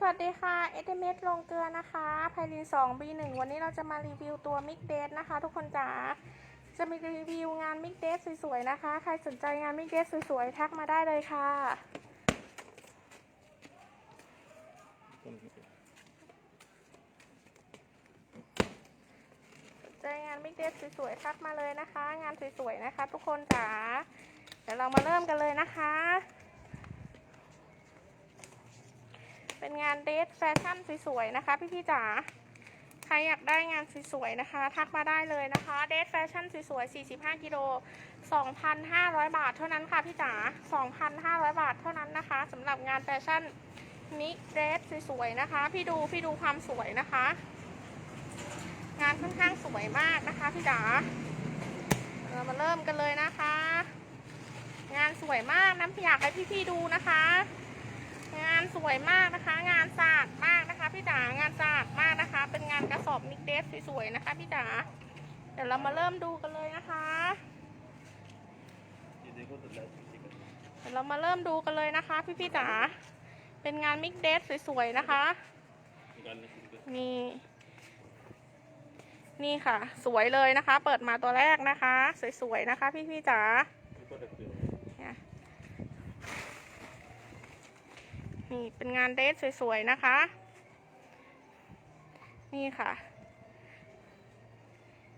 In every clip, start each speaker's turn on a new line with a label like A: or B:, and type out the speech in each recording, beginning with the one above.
A: สวัสดีค่ะเอเดเมลงเกลือนะคะไพลิน2 B1 วันนี้เราจะมารีวิวตัวมิกเดสนะคะ ทุกคนจ๋า จะมีรีวิวงานมิกเดสสวยๆนะคะ ใครสนใจงานมิกเดสสวยๆ ทักมาได้เลยค่ะ สนใจงานมิกเดสสวยๆ ทักมาเลยนะคะ งานสวยๆ นะคะ ทุกคนจ๋า เดี๋ยวเรามาเริ่มกันเลยนะคะ เป็นงานเดทแฟชั่นสวยๆนะคะ พี่ๆจ๋าใครอยากได้งานสวยๆนะคะ ทักมาได้เลยนะคะเดทแฟชั่นสวยๆ45กิโล2,500 บาทเท่านั้นค่ะพี่จ๋า2,500 บาทเท่านั้นนะคะสำหรับงานแฟชั่นนิเดทสวยๆนะคะ พี่ดูพี่ดูความสวยนะคะ งานค่อนข้างสวยมากนะคะพี่จ๋าเรามาเริ่มกันเลยนะคะ งานสวยมากน้ำอยากให้พี่ๆดูนะคะ งานสวยมากนะคะ งานสะอาดมากนะคะ พี่จ๋างานสะอาดมากนะคะ เป็นงานกระสอบมิกเดสสวยๆนะคะ พี่จ๋าเดี๋ยวเรามาเริ่มดูกันเลยนะคะเดี๋ยวเรามาเริ่มดูกันเลยนะคะ พี่พี่จ๋าเป็นงานมิกเดสสวยๆนะคะนี่นี่ค่ะ สวยเลยนะคะ เปิดมาตัวแรกนะคะ สวยๆนะคะ พี่พี่จ๋า นี่เป็นงานเดทสวยๆนะคะ นี่ค่ะ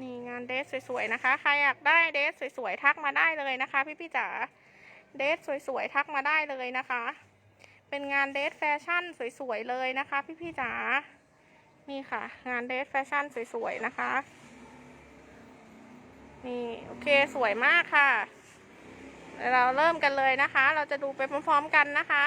A: นี่งานเดทสวยๆนะคะ ใครอยากได้เดทสวยๆทักมาได้เลยนะคะ พี่พี่จ๋าเดทสวยๆทักมาได้เลยนะคะ เป็นงานเดทแฟชั่นสวยๆเลยนะคะ พี่พี่จ๋านี่ค่ะ งานเดทแฟชั่นสวยๆนะคะนี่โอเคสวยมากค่ะ เราเริ่มกันเลยนะคะ เราจะดูไปพร้อมๆกันนะคะ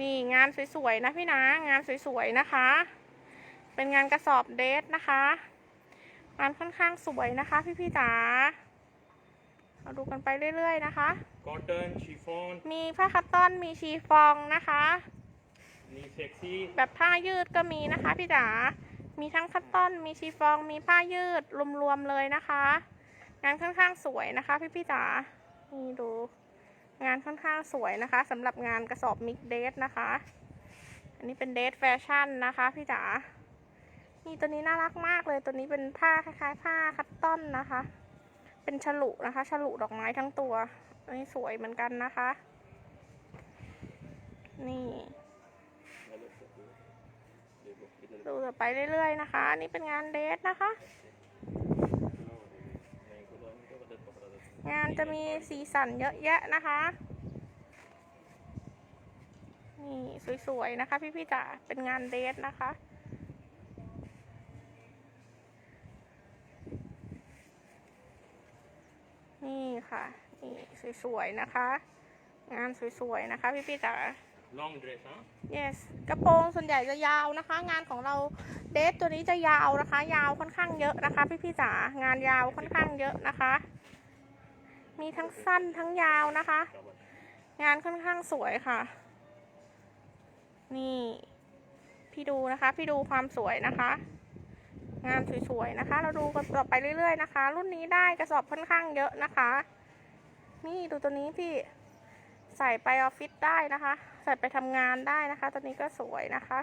A: นี่งานสวยๆนะพี่นะ งานสวยๆนะคะ เป็นงานกระสอบเดสนะคะงานค่อนข้างสวยนะคะ พี่ๆจ๋าเราดูกันไปเรื่อยๆนะคะ
B: กอดเดิ
A: มีผ้าคัตตอนมีชีฟองนะคะ
B: มีเซ็กซี่
A: แบบผ้ายืดก็มีนะคะพี่จ๋ามีทั้งคัตตอนมีชีฟองมีผ้ายืดรวมๆเลยนะคะ งานค่อนข้างสวยนะคะ พี่ๆจ๋านี่ดู งานค่อนข้างสวยนะคะสำหรับงานกระสอบมิกเดสนะคะ อันนี้เป็นเดสแฟชั่นนะคะพี่จ๋านี่ตัวนี้น่ารักมากเลยตัวนี้เป็นผ้าคล้ายๆ ผ้าคัตตอนนะคะ เป็นฉลุนะคะฉลุดอกไม้ทั้งตัว อันนี้สวยเหมือนกันนะคะ นี่ดูต่อไปเรื่อยๆนะคะ อันนี้เป็นงานเดสนะคะ งานจะมีสีสันเยอะแยะนะคะ นี่สวยๆนะคะพี่พี่จ๋าเป็นงานเดทนะคะ นี่ค่ะ นี่สวยๆนะคะ งานสวยๆนะคะพี่พี่จ๋า
B: long dress ฮะ
A: yes กระโปรงส่วนใหญ่จะยาวนะคะ งานของเราเดทตัวนี้จะยาวนะคะ ยาวค่อนข้างเยอะนะคะ พี่พี่จ๋างานยาวค่อนข้างเยอะนะคะ มีทั้งสั้นทั้งยาวนะคะ งานค่อนข้างสวยค่ะ นี่ พี่ดูนะคะ พี่ดูความสวยนะคะ งานสวยๆนะคะ เราดูกันต่อไปเรื่อยๆนะคะ รุ่นนี้ได้กระสอบค่อนข้างเยอะนะคะ นี่ดูตัวนี้พี่ใส่ไปออฟฟิศได้นะคะ ใส่ไปทำงานได้นะคะ ตัวนี้ก็สวยนะคะ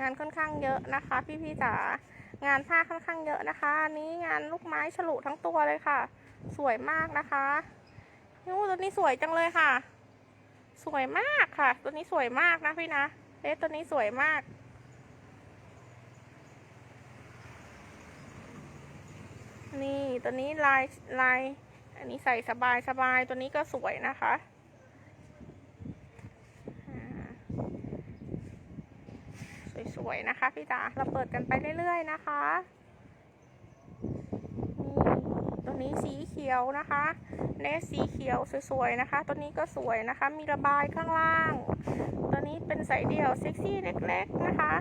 A: งานค่อนข้างเยอะนะคะ พี่ๆจ๋า งานผ้าค่อนข้างเยอะนะคะอันนี้งานลูกไม้ฉลุทั้งตัวเลยค่ะ สวยมากนะคะนู้ตัวนี้สวยจังเลยค่ะ สวยมากค่ะ ตัวนี้สวยมากนะพี่นะเอ๊ตัวนี้สวยมาก นี่ตัวนี้ลายลาย อันนี้ใส่สบายสบายตัวนี้ก็สวยนะคะอ่าส วยนะคะพี่จ๋าเราเปิดกันไปเรื่อยๆนะคะนี่ตัวนี้สีเขียวนะคะเนสสีเขียวสวยๆนะคะ ตัวนี้ก็สวยนะคะ มีระบายข้างล่าง ตัวนี้เป็นสายเดี่ยวเซ็กซี่เล็กๆนะคะ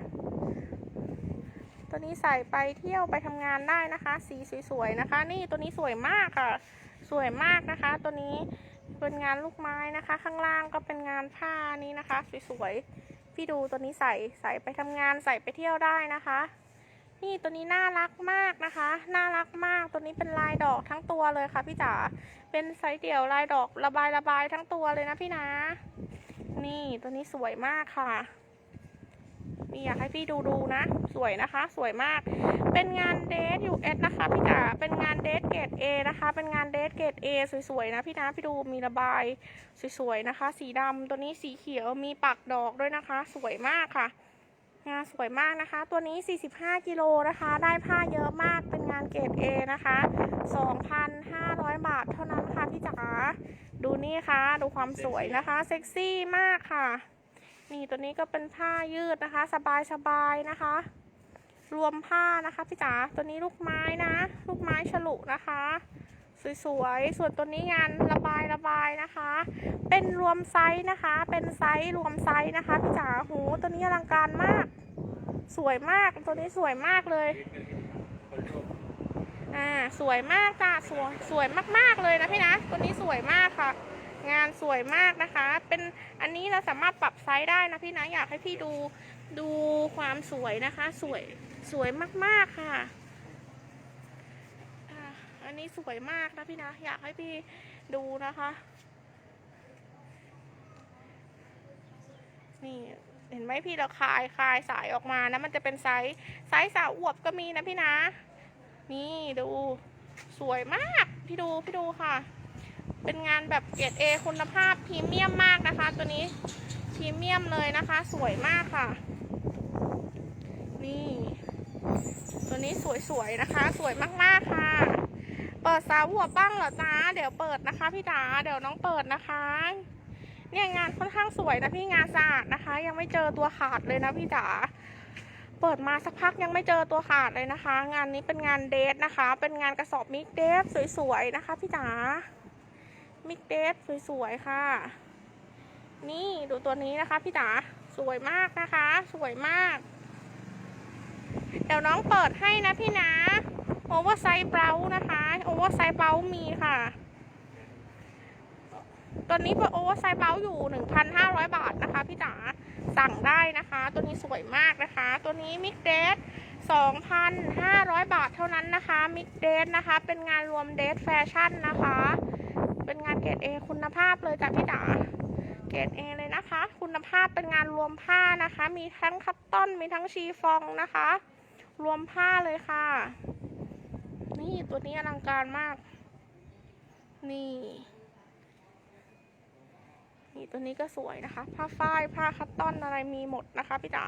A: ตัวนี้ใส่ไปเที่ยวไปทำงานได้นะคะ สีสวยๆนะคะ นี่ตัวนี้สวยมากค่ะ สวยมากนะคะ ตัวนี้เป็นงานลูกไม้นะคะ ข้างล่างก็เป็นงานผ้านี้นะคะ สวยๆ พี่ดูตัวนี้ใส่ใส่ไปทำงานใส่ไปเที่ยวได้นะคะ นี่ตัวนี้น่ารักมากนะคะ น่ารักมากตัวนี้เป็นลายดอกทั้งตัวเลยค่ะพี่จ๋าเป็นไซส์เดี่ยวลายดอกระบายระบายทั้งตัวเลยนะพี่นะ นี่ตัวนี้สวยมากค่ะี่อยากให้พี่ดูดูนะ สวยนะคะ สวยมาก เป็นงานเดท US นะคะพี่จ๋าเป็นงานเดทเกรด A นะคะ เป็นงานเดทเกรด A สวยๆนะพี่นะพี่ดูมีระบายสวยๆนะคะ สีดำตัวนี้สีเขียวมีปักดอกด้วยนะคะ สวยมากค่ะงานสวยมากนะคะ ตัวนี้ 45 กิโลนะคะ ได้ผ้าเยอะมาก เป็นงานเกรด A นะคะ 2,500 บาทเท่านั้นค่ะพี่จ๋า ดูนี่ค่ะ ดูความสวยนะคะ เซ็กซี่มากค่ะ นี่ตัวนี้ก็เป็นผ้ายืดนะคะ สบายๆนะคะ รวมผ้านะคะพี่จ๋าตัวนี้ลูกไม้นะ ลูกไม้ฉลุนะคะ สวยๆ ส่วนตัวนี้งานระบายระบายนะคะ เป็นรวมไซส์นะคะ เป็นไซส์รวมไซส์นะคะพี่จ๋าหูตัวนี้อลังการมาก สวยมากตัวนี้สวยมากเลยอ่าสวยมากจ้ะสวยสวยมากๆเลยนะพี่นะตัวนี้สวยมากค่ะ งานสวยมากนะคะ เป็นอันนี้เราสามารถปรับไซส์ได้นะพี่นะอยากให้พี่ดูดูความสวยนะคะ สวยสวยมากๆค่ะอันนี้สวยมากนะพี่นะ อยากให้พี่ดูนะคะ นี่เห็นไหมพี่เราคลายคลายสายออกมานะ มันจะเป็นไซส์ไซส์สาวอวบก็มีนะพี่นะ นี่ดูสวยมาก พี่ดูพี่ดูค่ะ เป็นงานแบบเกรดเอคุณภาพพรีเมียมมากนะคะ ตัวนี้พรีเมียมเลยนะคะ สวยมากค่ะ นี่ ตัวนี้สวยๆนะคะ สวยมากๆค่ะ เปิดสาวหัวบ้างเหรอจ้าเดี๋ยวเปิดนะคะพี่จ๋าเดี๋ยวน้องเปิดนะคะ เนี่ยงานค่อนข้างสวยนะพี่งานสะอาดนะคะ ยังไม่เจอตัวขาดเลยนะพี่จ๋าเปิดมาสักพักยังไม่เจอตัวขาดเลยนะคะ งานนี้เป็นงานเดทนะคะ เป็นงานกระสอบมิกเดฟสวยๆนะคะพี่จ๋า มิกเดฟสวยๆค่ะ นี่ดูตัวนี้นะคะพี่จ๋าสวยมากนะคะ สวยมาก เดี๋ยวน้องเปิดให้นะพี่นะโอเวอร์ไซส์เบลนะคะโอเวอร์ไซส์เบลมีค่ะตัวนี้เป็นโอเวอร์ไซส์เบลอยู่ 1,500 บาทนะคะพี่จ๋าสั่งได้นะคะ ตัวนี้สวยมากนะคะ ตัวนี้มิกเดท2,500 บาทเท่านั้นนะคะมิกเดทนะคะ เป็นงานรวมเดทแฟชั่นนะคะ เกรดเอคุณภาพเลยจ้ะพี่จ๋าเกรดเอเลยนะคะ คุณภาพเป็นงานรวมผ้านะคะ มีทั้งคัตตอนมีทั้งชีฟองนะคะ รวมผ้าเลยค่ะ นี่ตัวนี้อลังการมาก นี่นี่ตัวนี้ก็สวยนะคะ ผ้าฝ้ายผ้าคัตตอนอะไรมีหมดนะคะพี่จ๋า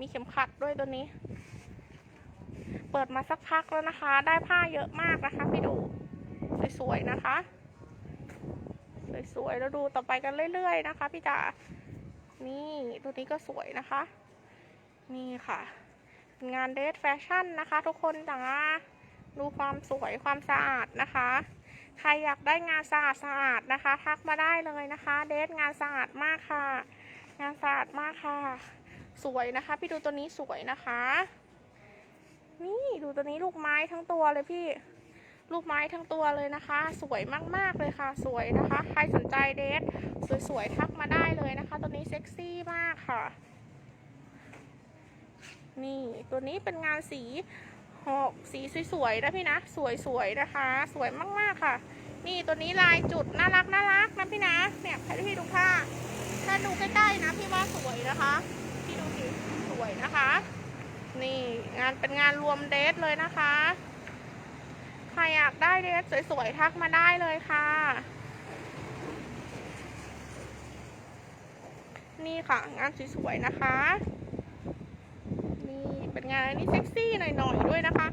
A: มีเข็มขัดด้วยตัวนี้ เปิดมาสักพักแล้วนะคะ ได้ผ้าเยอะมากนะคะ พี่ดูสวยๆนะคะ สวยๆแล้วดูต่อไปกันเรื่อยๆนะคะพี่จ๋านี่ตัวนี้ก็สวยนะคะ นี่ค่ะเป็นงานเดทแฟชั่นนะคะ ทุกคนจ๋าดูความสวยความสะอาดนะคะ ใครอยากได้งานสะอาดสะอาดนะคะ ทักมาได้เลยนะคะ เดทงานสะอาดมากค่ะ งานสะอาดมากค่ะ สวยนะคะ พี่ดูตัวนี้สวยนะคะ นี่ดูตัวนี้ลูกไม้ทั้งตัวเลยพี่ ลูกไม้ทั้งตัวเลยนะคะ สวยมากๆเลยค่ะ สวยนะคะ ใครสนใจเดทสวยๆทักมาได้เลยนะคะตัวนี้เซ็กซี่มากค่ะ นี่ตัวนี้เป็นงานสีหกสีสวยๆนะพี่นะ สวยๆนะคะ สวยมากๆค่ะ นี่ตัวนี้ลายจุดน่ารักน่ารักนะพี่นะ เนี่ยให้พี่ดูผ้าถ้าดูใกล้ๆนะพี่ว่าสวยนะคะพี่ดูสิสวยนะคะ นี่งานเป็นงานรวมเดทเลยนะคะ ใครอยากได้เดรสสวยๆ ทักมาได้เลยค่ะ นี่ค่ะ งานสวยๆ นะคะ นี่เป็นงานนี้เซ็กซี่หน่อยๆ ด้วยนะคะ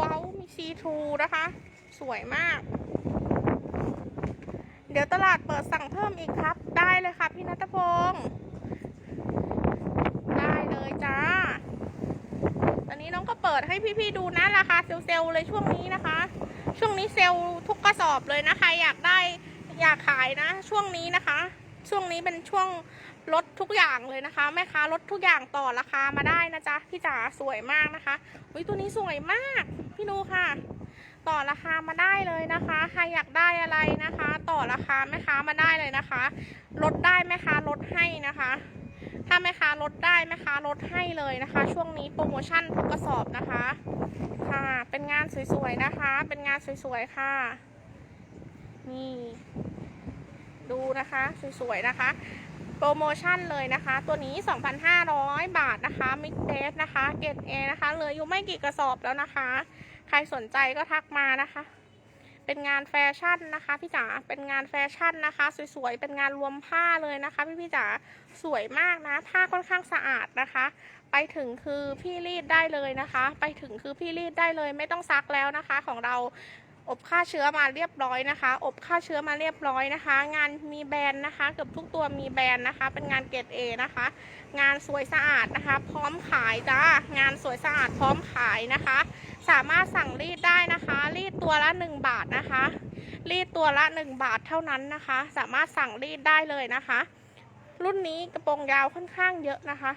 A: ว้าวมีซีทรูนะคะ สวยมาก เดี๋ยวตลาดเปิดสั่งเพิ่มอีกครับ ได้เลยค่ะพี่นัทพงศ์ได้เลยจ้า อนนี้น้องก็เปิดให้พี่ๆดูนะราคาเซลล์เลยช่วงนี้นะคะ ช่วงนี้เซลล์ทุกกระสอบเลยนะคะ อยากได้อยากขายนะ ช่วงนี้นะคะ ช่วงนี้เป็นช่วงลดทุกอย่างเลยนะคะแม่ค้าลดทุกอย่างต่อราคามาได้นะจ๊ะพี่จ๋าสวยมากนะคะอุ้ยตัวนี้สวยมาก พี่ดูค่ะ ต่อราคามาได้เลยนะคะ ใครอยากได้อะไรนะคะ ต่อราคาแม่ค้ามาได้เลยนะคะ ลดได้แม่ค้าลดให้นะคะ ถ้าแม่ค้าลดได้แม่ค้าลดให้เลยนะคะ ช่วงนี้โปรโมชั่นทุกกระสอบนะคะ ค่ะ เป็นงานสวยๆนะคะ เป็นงานสวยๆค่ะ นี่ ดูนะคะสวยๆนะคะโปรโมชั่นเลยนะคะ ตัวนี้ 2,500 บาทนะคะมิกเดสนะคะ เกรดเอนะคะเหลืออยู่ไม่กี่กระสอบแล้วนะคะ ใครสนใจก็ทักมานะคะ เป็นงานแฟชั่นนะคะพี่จ๋า เป็นงานแฟชั่นนะคะ สวยๆ เป็นงานรวมผ้าเลยนะคะ พี่พี่จ๋า สวยมากนะ ผ้าค่อนข้างสะอาดนะคะ ไปถึงคือพี่รีดได้เลยนะคะ ไปถึงคือพี่รีดได้เลยไม่ต้องซักแล้วนะคะ ของเราอบฆ่าเชื้อมาเรียบร้อยนะคะ อบฆ่าเชื้อมาเรียบร้อยนะคะ งานมีแบรนด์นะคะเกือบทุกตัวมีแบรนด์นะคะ เป็นงานเกรดเอนะคะ งานสวยสะอาดนะคะ พร้อมขายจ้างานสวยสะอาดพร้อมขายนะคะ สามารถสั่งรีดได้นะคะ รีดตัวละ 1 บาทนะคะ รีดตัวละ 1 บาทเท่านั้นนะคะ สามารถสั่งรีดได้เลยนะคะ รุ่นนี้กระโปรงยาวค่อนข้างเยอะนะคะ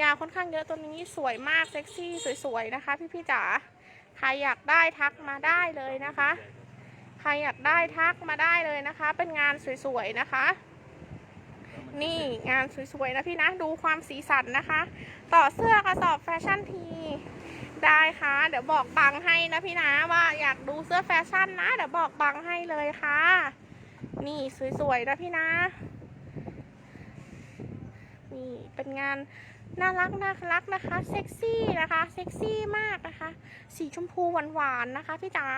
A: ยาวค่อนข้างเยอะตัวนี้สวยมากเซ็กซี่สวยๆนะคะพี่ๆจ๋าใครอยากได้ทักมาได้เลยนะคะ ใครอยากได้ทักมาได้เลยนะคะ เป็นงานสวยๆนะคะนี่งานสวยๆนะพี่นะ ดูความสีสันนะคะ ต่อเสื้อกระสอบแฟชั่นที ได้ค่ะ เดี๋ยวบอกบังให้นะพี่นะว่าอยากดูเสื้อแฟชั่นนะ เดี๋ยวบอกบังให้เลยค่ะ นี่สวยๆนะพี่นะ นี่เป็นงานน่ารักน่ารักนะคะเซ็กซี่นะคะเซ็กซี่มากนะคะ สีชมพูหวานๆนะคะพี่จ๋า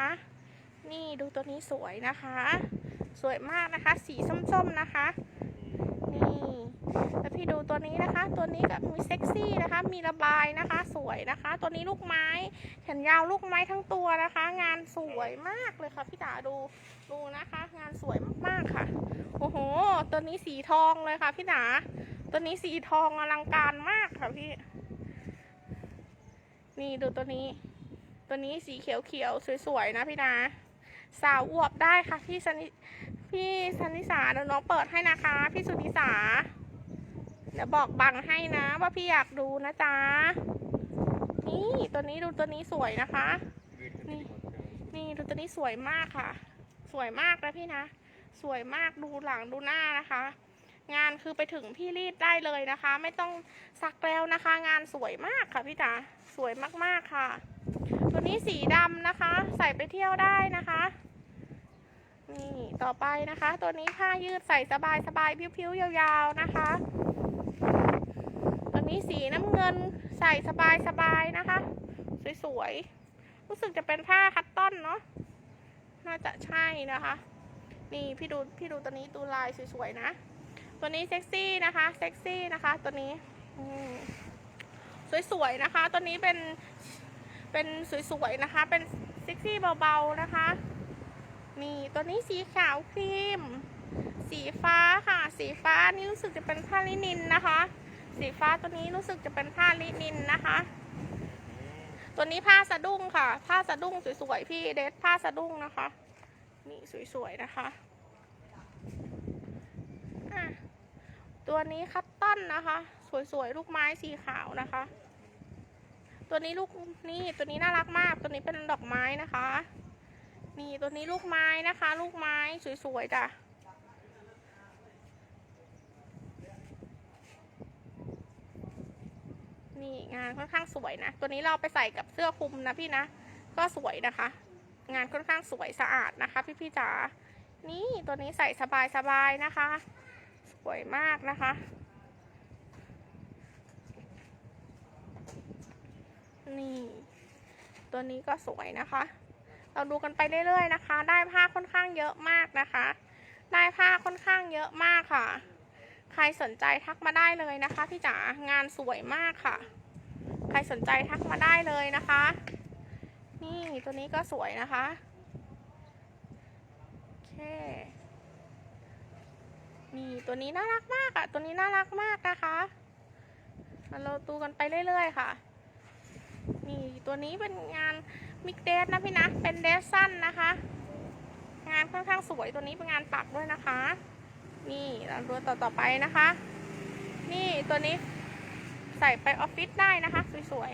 A: นี่ดูตัวนี้สวยนะคะ สวยมากนะคะ สีส้มๆนะคะ แล้วพี่ดูตัวนี้นะคะ ตัวนี้ก็มีเซ็กซี่นะคะ มีระบายนะคะ สวยนะคะ ตัวนี้ลูกไม้แขนยาวลูกไม้ทั้งตัวนะคะ งานสวยมากเลยค่ะพี่จ๋าดูดูนะคะ งานสวยมากๆค่ะ โอ้โห ตัวนี้สีทองเลยค่ะพี่จ๋าตัวนี้สีทองอลังการมากค่ะพี่ นี่ดูตัวนี้ ตัวนี้สีเขียวๆสวยๆนะพี่นาสาวอวบได้ค่ะพี่สันพี่สนิสาเดี๋ยวน้องเปิดให้นะคะ พี่สุนิสา เดี๋ยวบอกบังให้นะว่าพี่อยากดูนะจ๊ะ นี่ตัวนี้ดูตัวนี้สวยนะคะ นี่นี่ดูตัวนี้สวยมากค่ะ สวยมากนะพี่นะ สวยมากดูหลังดูหน้านะคะ งานคือไปถึงพี่รีดได้เลยนะคะ ไม่ต้องซักแล้วนะคะ งานสวยมากค่ะพี่จ๋าสวยมากๆค่ะ ตัวนี้สีดำนะคะ ใส่ไปเที่ยวได้นะคะนี่ต่อไปนะคะ ตัวนี้ผ้ายืดใส่สบายสบายพิ้วๆยาวๆนะคะ นี่สีน้ำเงินใส่สบายๆนะคะ สวยๆ รู้สึกจะเป็นผ้าคัตตอนเนาะ น่าจะใช่นะคะ นี่พี่ดูพี่ดูตัวนี้ตัวลายสวยๆนะ ตัวนี้เซ็กซี่นะคะ เซ็กซี่นะคะ ตัวนี้สวยๆนะคะ ตัวนี้เป็นเป็นสวยๆนะคะ เป็นเซ็กซี่เบาๆนะคะ นี่ตัวนี้สีขาวครีม สีฟ้าค่ะ สีฟ้านี่รู้สึกจะเป็นผ้าลินินนะคะ สีฟ้าตัวนี้รู้สึกจะเป็นผ้าลินินนะคะ ตัวนี้ผ้าสะดุ้งค่ะ ผ้าสะดุ้งสวยๆพี่เดทผ้าสะดุ้งนะคะ นี่สวยๆนะคะะตัวนี้คัตตอนนะคะ สวยๆลูกไม้สีขาวนะคะ ตัวนี้ลูกนี่ตัวนี้น่ารักมากตัวนี้เป็นดอกไม้นะคะ นี่ตัวนี้ลูกไม้นะคะ ลูกไม้สวยๆจ้ะนี่ งานค่อนข้างสวยนะ ตัวนี้เราไปใส่กับเสื้อคลุมนะพี่นะ ก็สวยนะคะ งานค่อนข้างสวยสะอาดนะคะ พี่พี่จ๋า นี่ตัวนี้ใส่สบายๆนะคะ สวยมากนะคะ นี่ ตัวนี้ก็สวยนะคะ เราดูกันไปเรื่อยๆนะคะ ได้ผ้าค่อนข้างเยอะมากนะคะ ได้ผ้าค่อนข้างเยอะมากค่ะใครสนใจทักมาได้เลยนะคะพี่จ๋างานสวยมากค่ะ ใครสนใจทักมาได้เลยนะคะ นี่ตัวนี้ก็สวยนะคะโอเคนี่ตัวนี้น่ารักมากอะตัวนี้น่ารักมากนะคะเราดูกันไปเรื่อยๆค่ะ นี่ตัวนี้เป็นงานมิกเดสนะพี่นะ เป็นเดสสั้นนะคะ งานค่อนข้างสวยตัวนี้เป็นงานปักด้วยนะคะ นี่เราดูต่อต่อไปนะคะ นี่ตัวนี้ ใส่ไปออฟฟิศได้นะคะ สวย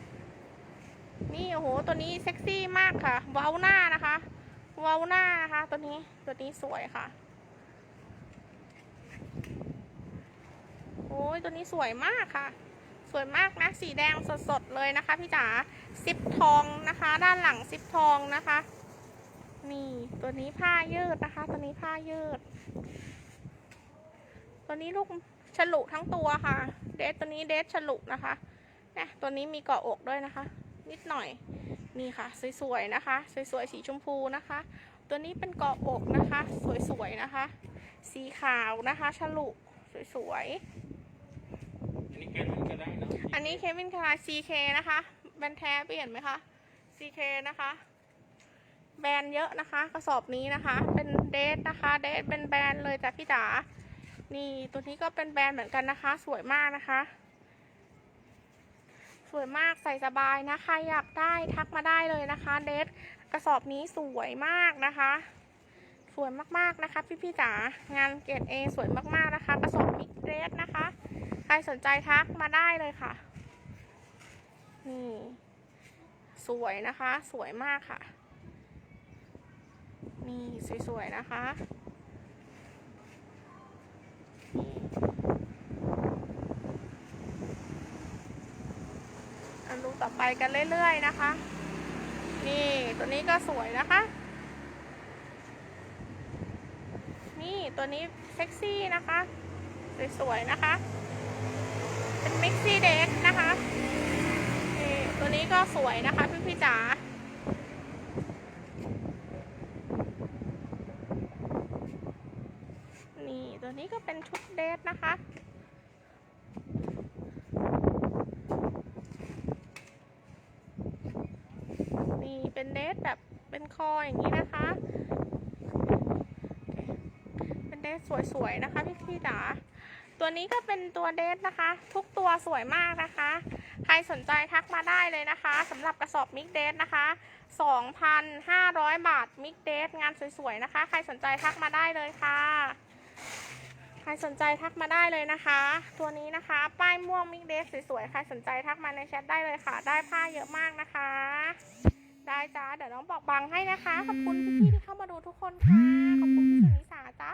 A: ๆ นี่โอ้โห ตัวนี้เซ็กซี่มากค่ะ เว้าหน้านะคะ เว้าหน้านะคะ ตัวนี้ ตัวนี้สวยค่ะ โอ้ย ตัวนี้สวยมากค่ะ สวยมากนะ สีแดงสดๆ เลยนะคะ พี่จ๋าซิปทองนะคะ ด้านหลังซิปทองนะคะ นี่ตัวนี้ผ้ายืดนะคะ ตัวนี้ผ้ายืด ตัวนี้ลูก ฉลุทั้งตัวค่ะ เดทตัวนี้เดทฉลุนะคะเนี่ยตัวนี้มีเกาะอกด้วยนะคะ นิดหน่อยนี่ค่ะ สวยๆนะคะ สวยๆสีชมพูนะคะ ตัวนี้เป็นเกาะอกนะคะ สวยๆนะคะ สีขาวนะคะฉลุสวยๆ
B: อันนี้แกนมันก็ได้นะ
A: อันนี้เควินคลาย CK นะคะแบรนด์แท้เปลี่ยนไหมคะ CK นะคะแบรนด์เยอะนะคะ กระสอบนี้นะคะ เป็นเดทนะคะ เดทเป็นแบรนด์เลยจ้ะพี่จ๋า นี่ตัวนี้ก็เป็นแบรนด์เหมือนกันนะคะ สวยมากนะคะ สวยมากใส่สบายนะใครอยากได้ทักมาได้เลยนะคะ เดทกระสอบนี้สวยมากนะคะ สวยมากๆนะคะ พี่ๆจ๋างานเกรด A สวยมากๆนะคะ กระสอบมิกเดทนะคะ ใครสนใจทักมาได้เลยค่ะ นี่สวยนะคะ สวยมากค่ะ นี่สวยๆนะคะ ดูต่อไปกันเรื่อยๆนะคะ นี่ตัวนี้ก็สวยนะคะ นี่ตัวนี้เซ็กซี่นะคะ สวยๆนะคะ เป็นมิกซี่เดทนะคะ นี่ตัวนี้ก็สวยนะคะพี่พี่ๆจ๋า นี่ก็เป็นชุดเดทนะคะ นี่เป็นเดทแบบเป็นคออย่างนี้นะคะ เป็นเดทสวยๆนะคะพี่พี่จ๋าตัวนี้ก็เป็นตัวเดทนะคะ ทุกตัวสวยมากนะคะ ใครสนใจทักมาได้เลยนะคะสำหรับกระสอบมิกเดทนะคะ 2,500 บาทมิกเดทงานสวยๆนะคะ ใครสนใจทักมาได้เลยค่ะ ครสนใจทักมาได้เลยนะคะ ตัวนี้นะคะ ป้ายม่วงมิกเดสสวยๆ ใครสนใจทักมาในแชทได้เลยค่ะ ได้ผ้าเยอะมากนะคะ ได้จ้า เดี๋ยวน้องบอกบังให้นะคะ ขอบคุณพี่ๆที่เข้ามาดูทุกคนค่ะ ขอบคุณพี่สุนิสาจ้า